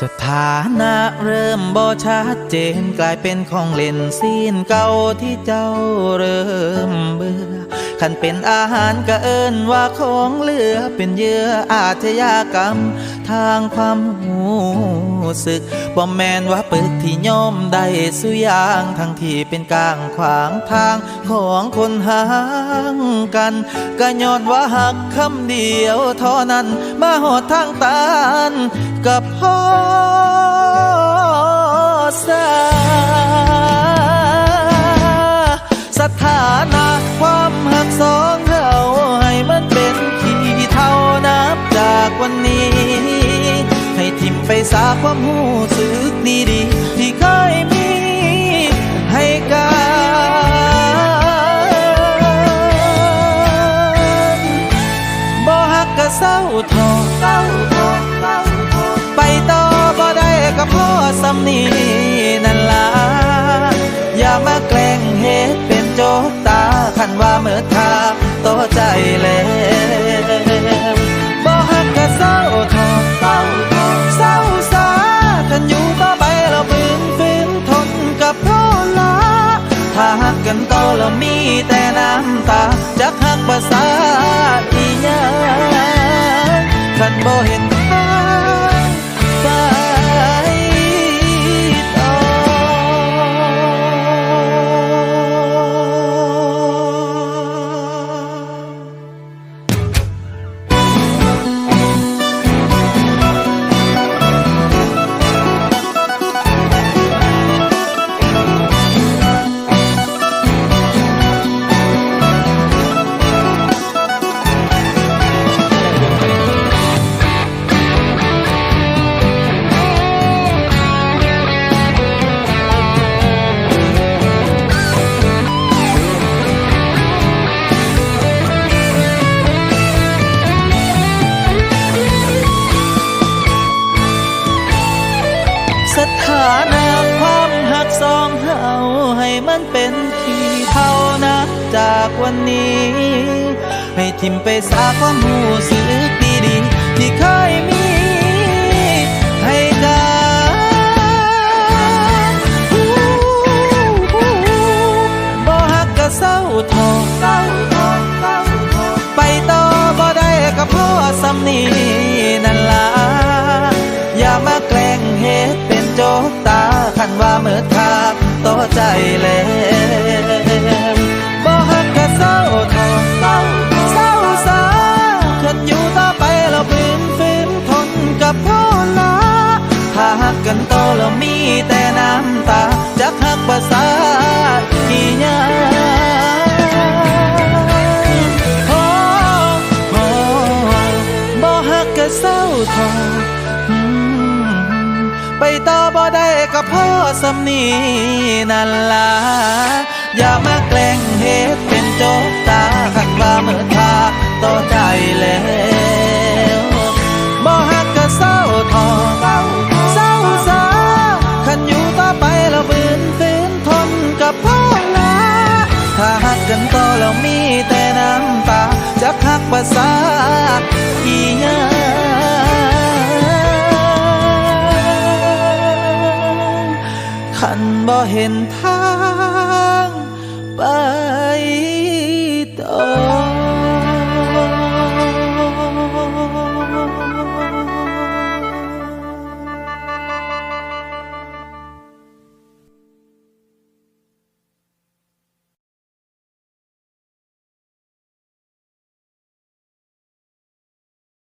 สถานะเริ่มบ่ชัดเจนกลายเป็นของเล่นซีนเก่าที่เจ้าเริ่มเบื่อ ขันเป็นอาหารก็เอินว่าของเหลือเป็นเยื่ออาชญากรรม ทางความหูสึกบ่แมนว่าปึกที่ย่อมได้สุยางทั้งที่เป็นกลางขวางทางของคนห่างกันก็ย้อนว่าหักคำเดียวเท่านั้นมาหอดทางตันกับพ่อสา วันนี้ ให้ทิมไปสาความหูสึกดีๆที่เคยมีให้กันบ่ฮักก็เศร้าทอเศร้าทอไปต่อบ่ได้ก็พ่อสำนีนั่นล่ะอย่ามาแกล้งเฮ็ดเป็นโจกตาคันว่าเมื่อทา จักหักภาษาอีหยังคันบ่เห็น วันนี้ ให้ทิมไปสาความหูสึกดีๆที่เคยมีให้กันบ่ฮักก็เศร้าทอเศร้าทอไปต่อบ่ได้ก็พราะสำนีนั่นล่ะอย่ามาแกล้งเฮ็ดเป็นโจกตาคันว่าเมื่อทาต่อใจแล้ว แล้วมีแต่น้ำตาจักหักภาษาอีหยังโอ้โอ้บ่ฮักก็เศร้าทอไปต่อบ่ได้ก็พ่อสำนีนั่นล่ะอย่ามาแกล้ง ภาษาอีหยาขันบ่เห็นทางไป